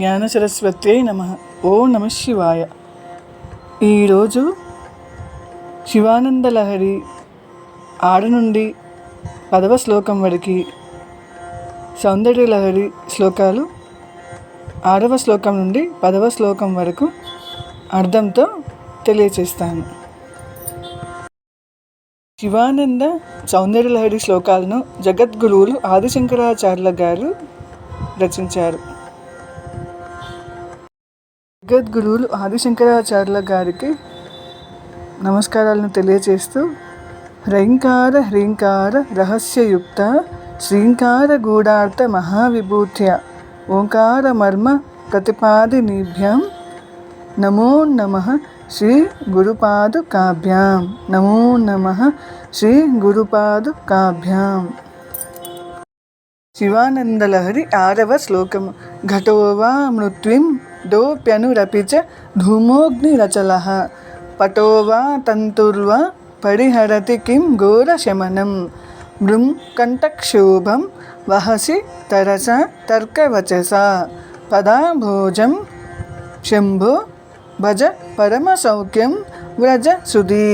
జ్ఞాన సరస్వతే నమ. ఓ నమ శివాయ. ఈరోజు శివానంద లహరి ఆరు నుండి పదవ శ్లోకం వరకు సౌందర్య లహరి శ్లోకాలు ఆరవ శ్లోకం నుండి పదవ శ్లోకం వరకు అర్థంతో తెలియచేస్తాను. శివానంద సౌందర్య లహరి శ్లోకాలను జగద్గురువులు ఆదిశంకరాచార్యుల గారు రచించారు. జగద్గురువులు ఆదిశంకరాచార్యుల గారికి నమస్కారాలను తెలియచేస్తూ హ్రైంకార హ్రీంకార రహస్యయుక్త శ్రీంకార గూఢార్థ మహావిభూత్య ఓంకార మర్మ ప్రతిపాదినీభ్యాం నమో నమ శ్రీ గురుపాదుకాభ్యాం నమో నమ శ్రీ గురుపాదు కాభ్యాం శివానందలహరి ఆరవ శ్లోకము ఘటో వా మృత్విం డోప్యనురపి చ ధూమోగ్నిరచల పటో వా తంతుర్వా పరిహరతి కిం ఘోరశమనం మృం కంఠక్షోభం వహసి తరస తర్కవచస పదాభోజం శంభో భజ పరమ సౌఖ్యం వ్రజ సుధీ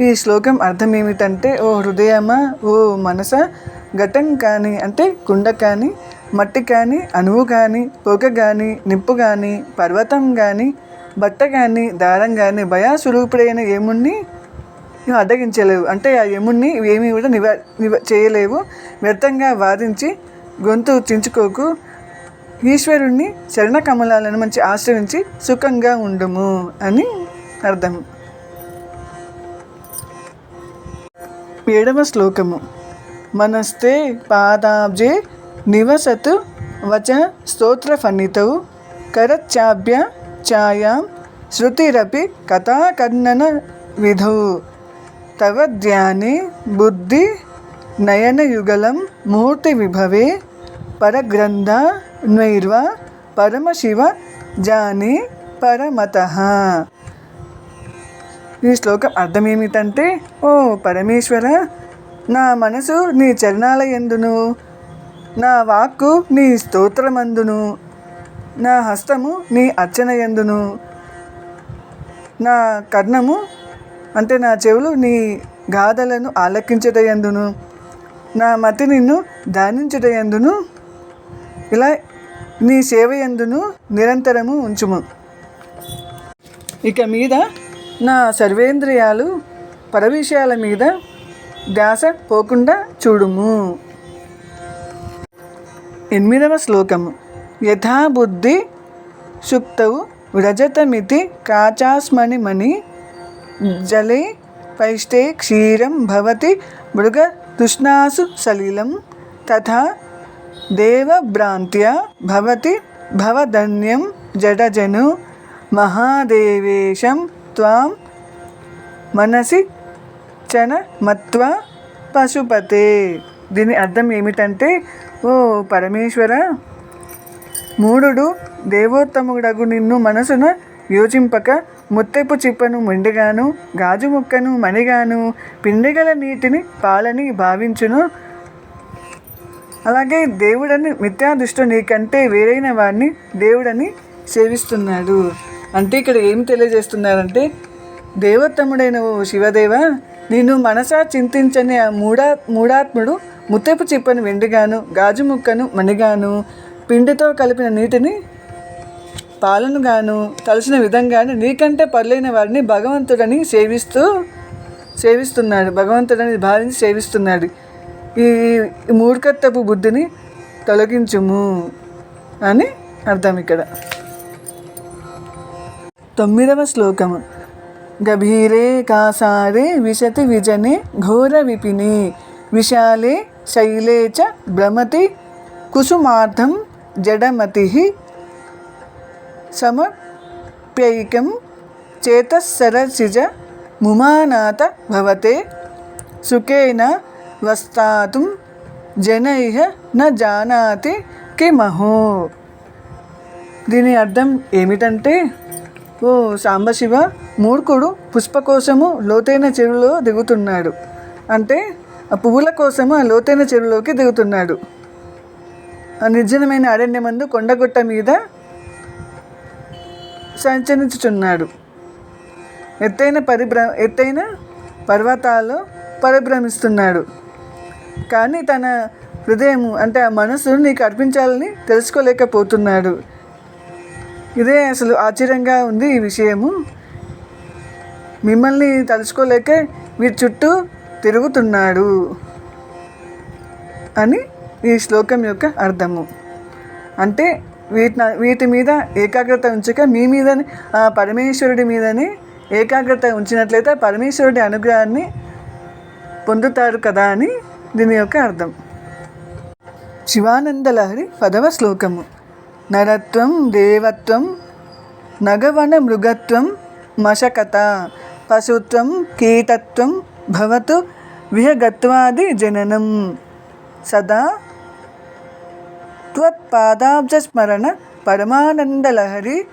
ఈ శ్లోకం అర్థం ఏమిటంటే ఓ హృదయమా ఓ మనస ఘటం కానీ అంటే కుండ కానీ మట్టి కానీ అణువు కానీ పొగ కానీ నిప్పు కానీ పర్వతం కానీ బట్ట కానీ దారం కానీ భయాస్వరూపుడైన ఏముణ్ణి నువ్వు అడ్డగించలేవు. అంటే ఆ యముణ్ణి ఏమీ కూడా నివా నివ చేయలేవు. వ్యర్థంగా వాదించి గొంతు చించుకోకు. ఈశ్వరుణ్ణి చరణ కమలాలను మంచి ఆశ్రయించి సుఖంగా ఉండుము అని అర్థం. ఏడవ శ్లోకము. మనస్తే పాదాబ్జే నివసతు వచ స్తోత్రఫణితౌ కరచాభ్య ఛాయాం శృతిరపి కథాకర్ణన విధౌ తవ ధ్యానే బుద్ధి నయనయుగలం మూర్తి విభవే పరగ్రంథ నైర్వ పరమశివ జాని పరమత ఈ శ్లోకం అర్థం ఏమిటంటే ఓ పరమేశ్వర నా మనసు నీ చరణాల ఎందును నా వాక్కు నీ స్తోత్రమందును. నా హస్తము నీ అర్చనయందును. నా కర్ణము అంటే నా చెవులు నీ గాథలను ఆలకించుటయందును. నా మతి నిన్ను ధ్యానించుటయందును. ఇలా నీ సేవయందును నిరంతరము ఉంచుము. ఇక మీద నా సర్వేంద్రియాలు పరవిషయాల మీద ధ్యాస పోకుండా చూడుము. ఎనిమిదవ శ్లోకము. యథాబుద్ధి సుప్తవు వ్రజతమితి కాచాస్మణి మణి జలే పైష్టే క్షీరం భవతి మృగ తృష్ణాసు సలిలం తథా దేవభ్రాంత్యా భవతి భవధన్యం జడజను మహాదేవేశం త్వాం మనసి చన మత్వ పశుపతే. దీని అర్థం ఏమిటంటే ఓ పరమేశ్వర. మూడుడు దేవోత్తముడగు నిన్ను మనసున యోచింపక ముత్తెపు చిప్పను ముండిగాను గాజు ముక్కను మణిగాను పిండిగల నీటిని పాలని భావించును. అలాగే దేవుడని మిథ్యాదృష్టి నీకంటే వేరైన వాడిని దేవుడని సేవిస్తున్నాడు. అంటే ఇక్కడ ఏం తెలియజేస్తున్నారంటే దేవోత్తముడైన ఓ శివదేవ నేను మనసా చింతించని ఆ మూడా మూడాత్ముడు ముత్తెపు చిప్పను వెండిగాను గాజు ముక్కను మణిగాను పిండితో కలిపిన నీటిని పాలను గాను తలసిన విధంగాను నీకంటే పర్లేని వారిని భగవంతుడని సేవిస్తూ సేవిస్తున్నాడు. భగవంతుడని భావించి సేవిస్తున్నాడు. ఈ ఈ మూర్ఖత్వపు బుద్ధిని తొలగించుము అని అర్థం ఇక్కడ. తొమ్మిదవ శ్లోకము. గభీరే కాసారే విశతి విజనే ఘోర విపిని విశాలే శైలే చ భ్రమతి కుసుమార్థం జడమతి సమప్యైకం చేతస్సరసిజ ముమానాథ భవతే సుఖేన వస్తాతుం జనైహ న జానాతి కిమహో. దీని అర్థం ఏమిటంటే ఓ సాంబశివ మూర్ఖుడు పుష్ప కోసము లోతైన చెరువులో దిగుతున్నాడు. అంటే ఆ పువ్వుల కోసము ఆ లోతైన చెరువులోకి దిగుతున్నాడు. ఆ నిర్జనమైన అరణ్యమందు కొండగుట్ట మీద సంచరించుచున్నాడు. ఎత్తైన పరిభ్ర ఎత్తైన పర్వతాల్లో పరిభ్రమిస్తున్నాడు. కానీ తన హృదయం అంటే ఆ మనసు నీకు అర్పించాలని తెలుసుకోలేకపోతున్నాడు. ఇదే అసలు ఆశ్చర్యంగా ఉంది ఈ విషయము. మిమ్మల్ని తలుచుకోలేక వీరి చుట్టూ తిరుగుతున్నాడు అని ఈ శ్లోకం యొక్క అర్థము. అంటే వీటి వీటి మీద ఏకాగ్రత ఉంచక మీ మీదని ఆ పరమేశ్వరుడి మీదని ఏకాగ్రత ఉంచినట్లయితే పరమేశ్వరుడి అనుగ్రహాన్ని పొందుతారు కదా అని దీని యొక్క అర్థం. శివానందలహరి పదవ శ్లోకము. నరత్వం దేవత్వం నగవన మృగత్వం మశకత పశుత్వం కీటత్వం భవతు విహగత్వాది జననం. సదా త్వత్పాదాబ్జస్మరణ పరమానందలహరి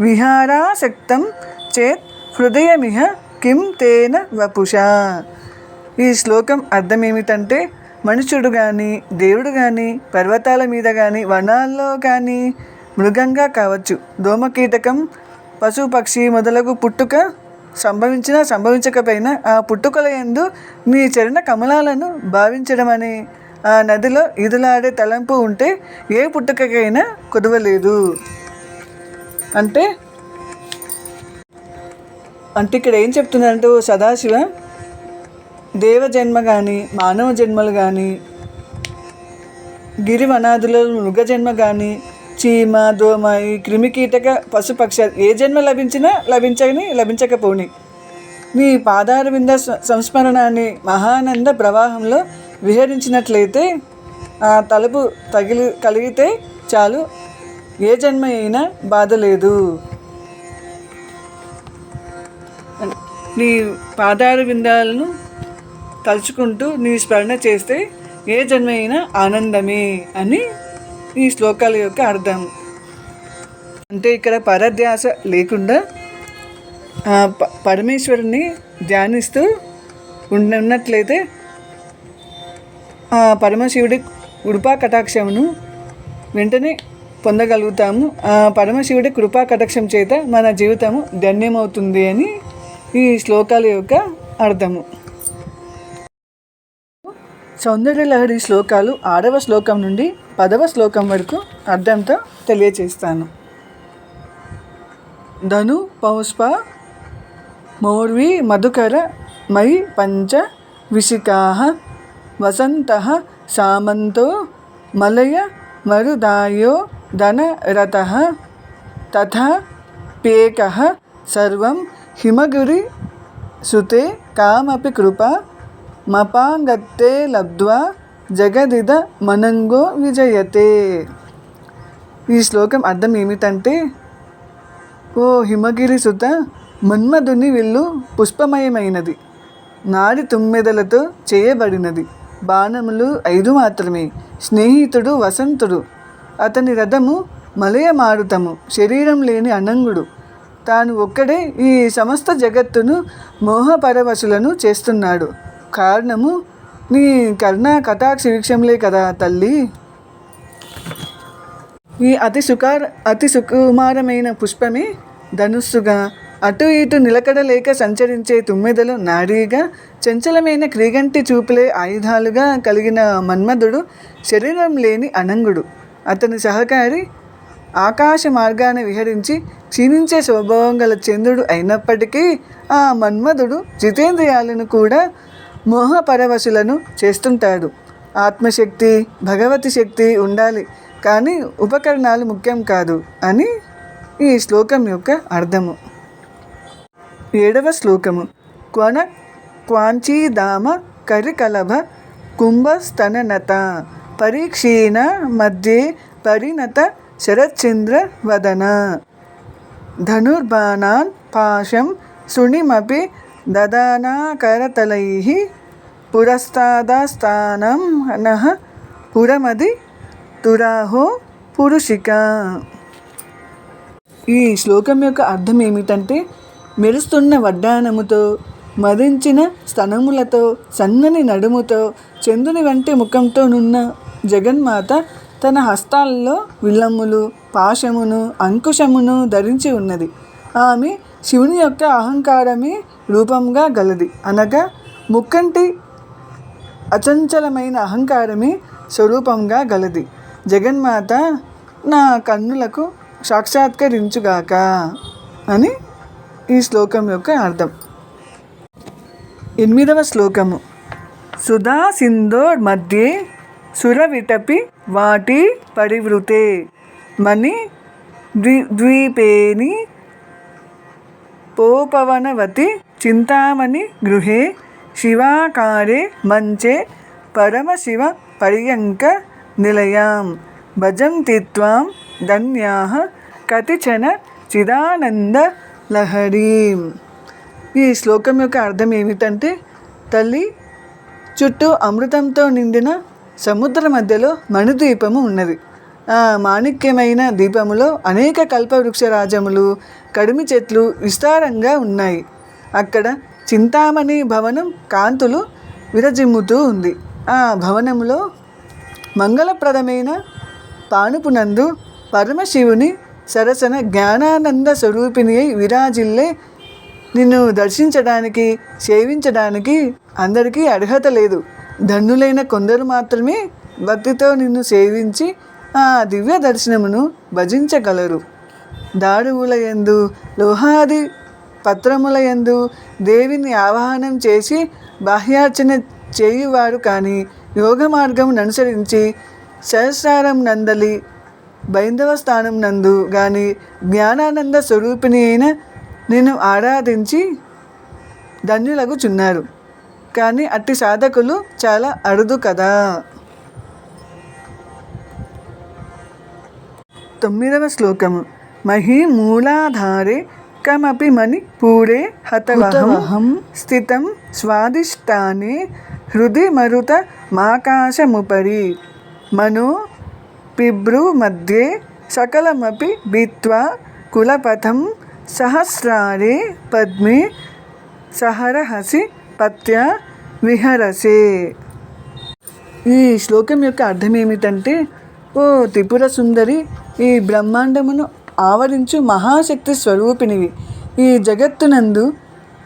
విహారాసక్తం చేత్ హృదయమిహ కిం తేన వపుషా. ఈ శ్లోకం అర్థం ఏమిటంటే మనుషుడు కానీ దేవుడు కానీ పర్వతాల మీద కానీ వనాల్లో కానీ మృగంగా కావచ్చు. దోమకీటకం పశుపక్షి మొదలగు పుట్టుక సంభవించినా సంభవించకపోయినా ఆ పుట్టుకల యందు నీ చరణ కమలాలను భావించడమని ఆ నదిలో ఈదులాడే తలంపు ఉంటే ఏ పుట్టుకకైనా కుదవలేదు. అంటే అంటే ఇక్కడ ఏం చెప్తున్నారంటే ఓ సదాశివ దేవ జన్మ కానీ మానవ జన్మలు కానీ గిరివనాదుల మృగ జన్మ కానీ చీమ దోమ ఈ క్రిమికీటక పశుపక్ష ఏ జన్మ లభించినా లభించని లభించకపోని. మీ పాదార వింద సంస్మరణాన్ని మహానంద ప్రవాహంలో విహరించినట్లయితే ఆ తలుపు తగిలి కలిగితే చాలు. ఏ జన్మ అయినా బాధ లేదు. నీ పాదార విందాలను తలుచుకుంటూ నీ స్మరణ చేస్తే ఏ జన్మ అయినా ఆనందమే అని ఈ శ్లోకాల యొక్క అర్థం. అంటే ఇక్కడ పరధ్యాస లేకుండా ప- పరమేశ్వరుని ధ్యానిస్తూ ఉన్నట్లయితే ఆ పరమశివుడి కృపా కటాక్షమును వెంటనే పొందగలుగుతాము. ఆ పరమశివుడి కృపా కటాక్షం చేత మన జీవితము ధన్యమవుతుంది అని ఈ శ్లోకాల యొక్క అర్థము. సౌందర్యలహరి శ్లోకాలు ఆరవ శ్లోకం నుండి పదవ శ్లోకం వరకు అర్థంతో తెలియచేస్తాను. ధను పౌష్ప మౌర్వి మధుకర మై పంచ విశికా వసంత సామంతో మలయ మరుదాయో ధనరథ తథా పేక సర్వం హిమగిరి సుతే కామపి కృప మపాంగత్తే లబ్ధ్వా జగదిద మనంగో విజయతే. ఈ శ్లోకం అర్థం ఏమిటంటే ఓ హిమగిరి సుత మన్మధుని విల్లు పుష్పమయమైనది. నాడి తుమ్మెదలతో చేయబడినది. బాణములు ఐదు మాత్రమే. స్నేహితుడు వసంతుడు. అతని రథము మలయ మారుతము శరీరం లేని అనంగుడు. తాను ఒక్కడే ఈ సమస్త జగత్తును మోహపరవశులను చేస్తున్నాడు. కారణము నీ కర్ణ కటాక్ష వీక్షంలే కదా తల్లి. ఈ అతి సుకార అతి సుకుమారమైన పుష్పమే ధనుస్సుగా అటు ఇటు నిలకడలేక సంచరించే తుమ్మెదలు నాడీగా చంచలమైన క్రీగంటి చూపులే ఆయుధాలుగా కలిగిన మన్మధుడు శరీరం లేని అనంగుడు. అతని సహకారి ఆకాశ మార్గాన విహరించి క్షీణించే స్వభావం గల చంద్రుడు అయినప్పటికీ ఆ మన్మధుడు జితేంద్రియాలను కూడా మోహపరవశులను చేస్తుంటాడు. ఆత్మశక్తి భగవతి శక్తి ఉండాలి కానీ ఉపకరణాలు ముఖ్యం కాదు అని ఈ శ్లోకం యొక్క అర్థము. ఏడవ శ్లోకము. క్వన క్వాంచీదామ కరికలభ కుంభస్తననత పరీక్షీణ మధ్యే పరిణత శరచంద్ర వదన. ధనుర్బాణాన్ పాశం శుణిమపి దదానాకరతలై పురస్తాదస్థానం నః పురమది తురాహో పురుషిక ఈ శ్లోకం యొక్క అర్థం ఏమిటంటే మెరుస్తున్న వడ్డానముతో మదించిన స్తనములతో సన్నని నడుముతో చంద్రుని వంటి ముఖంతో నున్న జగన్మాత తన హస్తాల్లో విల్లమ్ములు పాశమును అంకుశమును ధరించి ఉన్నది. ఆమె శివుని యొక్క అహంకారమే రూపంగా గలది. అనగా ముక్కంటి అచంచలమైన అహంకారమే స్వరూపంగా గలది. జగన్మాత నా కన్నులకు సాక్షాత్కరించుగాక అని ఈ శ్లోకం యొక్క అర్థం. ఎనిమిదవ శ్లోకము. సుధా సింధోర్ మధ్యే సురవిటపి వాటి పరివృతే. మణి ద్వి ద్వీపేని పోపవనవతి చింతామణి గృహే శివాకారే మంచే పరమశివ పర్యంక నిలయాం. భజంతి త్వాం కతిచన చిదానంద లహరీం. ఈ శ్లోకం యొక్క అర్థం ఏమిటంటే తల్లి చుట్టూ అమృతంతో నిండిన సముద్ర మధ్యలో మణిద్వీపము ఉన్నది. మాణిక్యమైన దీపములో అనేక కల్పవృక్ష రాజములు కడిమి చెట్లు విస్తారంగా ఉన్నాయి. అక్కడ చింతామణి భవనం కాంతులు విరజిమ్ముతూ ఉంది. ఆ భవనంలో మంగళప్రదమైన పానుపునందు పరమశివుని సరసన జ్ఞానానంద స్వరూపిణి అయి విరాజిల్లే నిన్ను దర్శించడానికి సేవించడానికి అందరికీ అర్హత లేదు. ధన్యులైన కొందరు మాత్రమే భక్తితో నిన్ను సేవించి ఆ దివ్య దర్శనమును భజించగలరు. దారువులయందు లోహాది పత్రములయందు దేవిని ఆవాహనం చేసి బాహ్యార్చన చేయువారు కానీ యోగ మార్గం అనుసరించి సహస్రారం నందలి బైందవ స్థానం నందు గాని జ్ఞానానంద స్వరూపిణి అయిన నేను ఆరాధించి ధన్యులగుచున్నారు. కానీ అట్టి సాధకులు చాలా అరుదు కదా. తొమ్మిదవ శ్లోకము. మహీ మూలాధారే కమపి మణి పూరే హతవహం స్థితం స్వాదిష్టానే హృది మరుత మాకాశముపరి. మనో పిభ్రు మధ్యే సకలమపి భిత్వా కులపథం సహస్రారే పద్మే సహరహసి పత్య విహరసే. ఈ శ్లోకం యొక్క అర్థం ఏమిటంటే ఓ త్రిపుర సుందరి ఈ బ్రహ్మాండమును ఆవరించు మహాశక్తి స్వరూపిణివి ఈ జగత్తునందు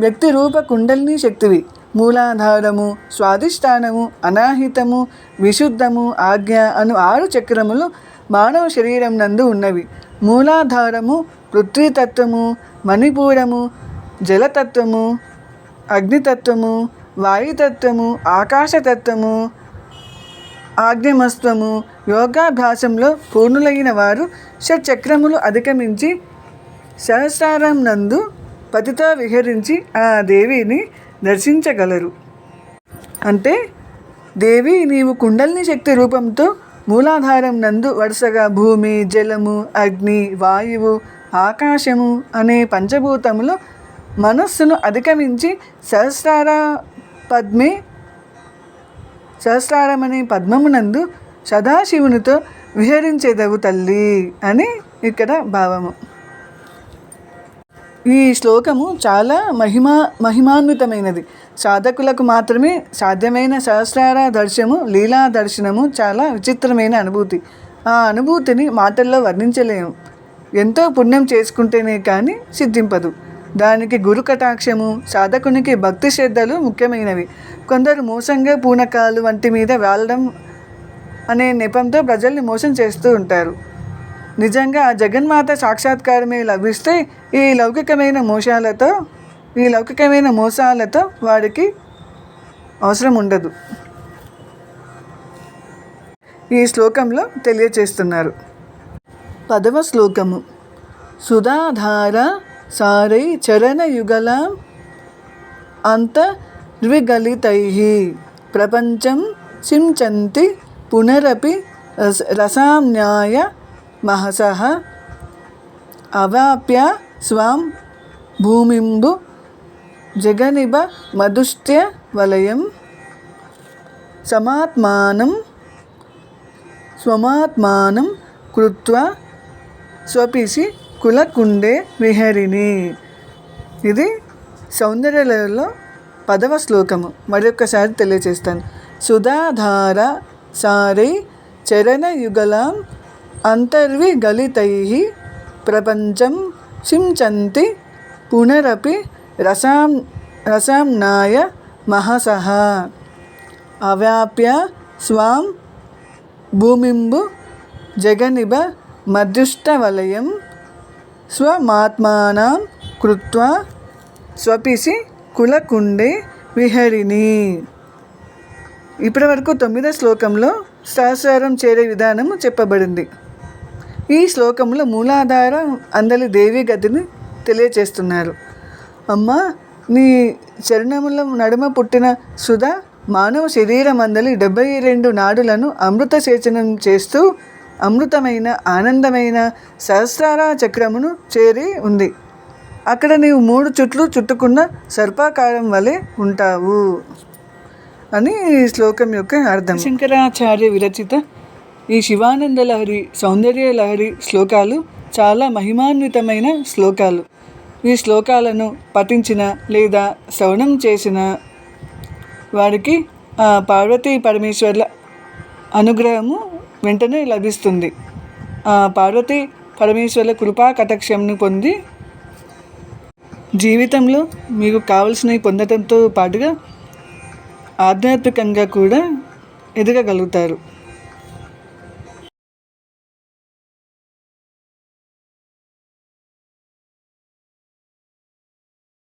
వ్యక్తి రూప కుండలిని శక్తివి. మూలాధారము స్వాధిష్టానము అనాహితము విశుద్ధము ఆజ్ఞ అను ఆరు చక్రములు మానవ శరీరం నందు ఉన్నవి. మూలాధారము పృథ్వీతత్వము మణిపూరము జలతత్వము అగ్నితత్వము వాయుతత్వము ఆకాశతత్వము ఆగ్నేమస్త్వము యోగాభ్యాసంలో పూర్ణులైన వారు షట్చక్రములు అధిగమించి సహస్రారం నందు పతితో విహరించి ఆ దేవిని దర్శించగలరు. అంటే దేవి నీవు కుండలిని శక్తి రూపంతో మూలాధారం నందు వరుసగా భూమి జలము అగ్ని వాయువు ఆకాశము అనే పంచభూతములు మనస్సును అధిగమించి సహస్రార పద్మే సహస్రారమనే పద్మమునందు సదాశివునితో విహరించేదవు తల్లి అని ఇక్కడ భావము. ఈ శ్లోకము చాలా మహిమా మహిమాన్వితమైనది. సాధకులకు మాత్రమే సాధ్యమైన సహస్రార దర్శనము లీలా దర్శనము చాలా విచిత్రమైన అనుభూతి. ఆ అనుభూతిని మాటల్లో వర్ణించలేము. ఎంతో పుణ్యం చేసుకుంటేనే కానీ సిద్ధింపదు. దానికి గురు కటాక్షము సాధకునికి భక్తి శ్రద్ధలు ముఖ్యమైనవి. కొందరు మోసంగా పూనకాలు వంటి మీద వెళ్ళడం అనే నెపంతో ప్రజల్ని మోసం చేస్తూ ఉంటారు. నిజంగా జగన్మాత సాక్షాత్కారమే లభిస్తే ఈ లౌకికమైన మోసాలతో ఈ లౌకికమైన మోసాలతో వాడికి అవసరం ఉండదు. ఈ శ్లోకంలో తెలియచేస్తున్నారు. పదవ శ్లోకము. సుధాధార సారై చరణయుగల అంత ద్విగలితై. ప్రపంచం చించంతి పునరపి రస రసామ్నాయ మహసః అవాప్య స్వాం భూమింబు జగనిబ మధుష్ట్య వలయం సమాత్మానం స్వమాత్మానం కృత్వా స్వపిసి కులకుండే విహరిణి ఇది సౌందర్యలలో పదవ శ్లోకము. మరొకసారి తెలియజేస్తాను సుధాధార సారై చరణయుగలాం అంతర్విగలితై ప్రపంచం సించంతి పునరపి రసాం రసాంనాయ మహసః. అవ్యాప్య స్వాం భూమింబు జగనిభ మధ్యుష్టవలయం స్వమాత్మానం కృత్వా స్వపిసి కులకుండే ఇప్పటి ఇప్పటివరకు తొమ్మిదో శ్లోకంలో సహస్రారం చేరే విధానం చెప్పబడింది. ఈ శ్లోకంలో మూలాధార అందలి దేవి గతిని తెలియచేస్తున్నారు. అమ్మ నీ చరణముల నడుమ పుట్టిన సుధ మానవ శరీరం అందలి డెబ్బై రెండు నాడులను అమృత సేచనం చేస్తూ అమృతమైన ఆనందమైన సహస్రార చక్రమును చేరి ఉంది. అక్కడ నీవు మూడు చుట్లు చుట్టుకున్న సర్పాకారం వలె ఉంటావు. అని ఈ శ్లోకం యొక్క అర్థం. శంకరాచార్య విరచిత ఈ శివానంద లహరి సౌందర్య లహరి శ్లోకాలు చాలా మహిమాన్వితమైన శ్లోకాలు. ఈ శ్లోకాలను పఠించిన లేదా శ్రవణం చేసిన వారికి పార్వతీ పరమేశ్వర్ల అనుగ్రహము వెంటనే లభిస్తుంది. పార్వతీ పరమేశ్వర్ల కృపా కటాక్షంను పొంది జీవితంలో మీకు కావలసినవి పొందడంతో పాటుగా ఆధ్యాత్మికంగా కూడా ఎదగగలుగుతారు.